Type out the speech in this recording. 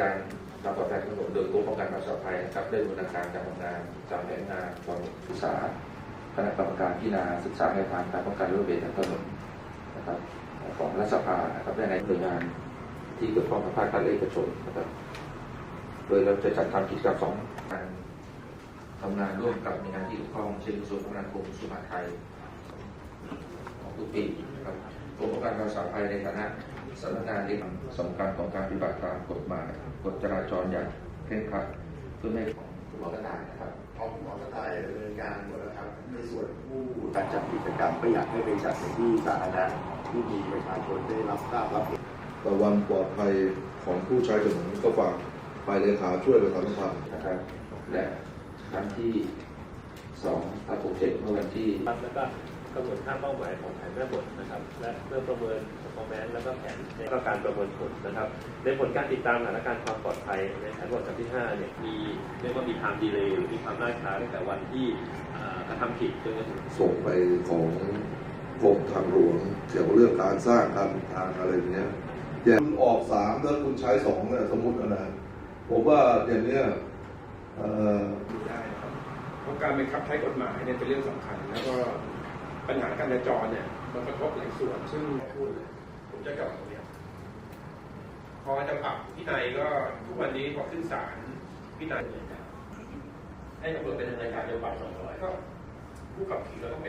การความปลอดภัยถนนโดยกรมป้องกันความปลอดภัยนะครับได้บูรณาการการทำงานตามแผนงานความศึกษาคณะกรรมการพิจารณาศึกษาแนวทางการป้องกันอุบัติเหตุทางถนนนะครับของรัฐสภานะครับได้ในหน่วยงานที่เกี่ยวข้องกับภาคการเอกชนนะครับโดยเราจะจัดทำกิจกรรมสองการทำงานร่วมกับหน่วยงานที่เกี่ยวข้องเช่นกระทรวงคมนาคมกระทรวงมาไทยของทุกปีนะครับกรมป้องกันความปลอดภัยในฐานะ สำนักงานที่สำคัญของการปฏิบัติตามกฎหมายกฎจราจรอย่างเคร่งครัดเพื่อไม่ให้ของคุณหมอกระต่ายนะครับของหมอสไตล์ดำเนินการหมดแล้วครับในส่วนผู้การจัดกิจกรรมก็อยากให้ไปจัดในที่สาธารณะที่มีประชาชนได้รับทราบรับเห็นแต่วันปลอดภัยของผู้ใช้ถนนก็ฝากฝ่ายเลขาช่วยประชาสัมพันธ์นะครับและครั้งที่สองทับหกเจ็ดเมื่อวันที่ครับแล้วก็ กำหนดค่าเป้าหมายของแผนแม่บทนะครับและเพื่อประเมิน performance แล้วก็แผนแล้วก็การประเมินผลนะครับ ในผลการติดตามสถานการณ์ความปลอดภัยในแผนบทฉบับที่5เนี่ยมีเรียกว่ามี time delay หรือมีความล่าช้าตั้งแต่วันที่กระทำผิดจนกระทั่งส่งไปของกรมทางหลวงเกี่ยวกับเรื่องการสร้างการทางอะไรอย่างเงี้ยอย่างคุณออกสามแล้วคุณใช้สองเนี่ยสมมตินะผมว่าอย่างเนี้ยเอ่ได้ครับเพราะการบังคับใช้กฎหมายเนี่ยเป็นเรื่องสำคัญแล้วก็ ปัญหาการจราจรเนี่ยมันกระทบหลายส่วน ซึ่งพูดเลยผมจะกลับตรงเนี้ยพอจะปรับพินัยก็ทุกวันนี้พอขึ้นศาลพินัยให้ตำรวจเป็นดำเนินการจะปรับสองร้อยก็ผู้ขับขี่ก็ต้องเป็น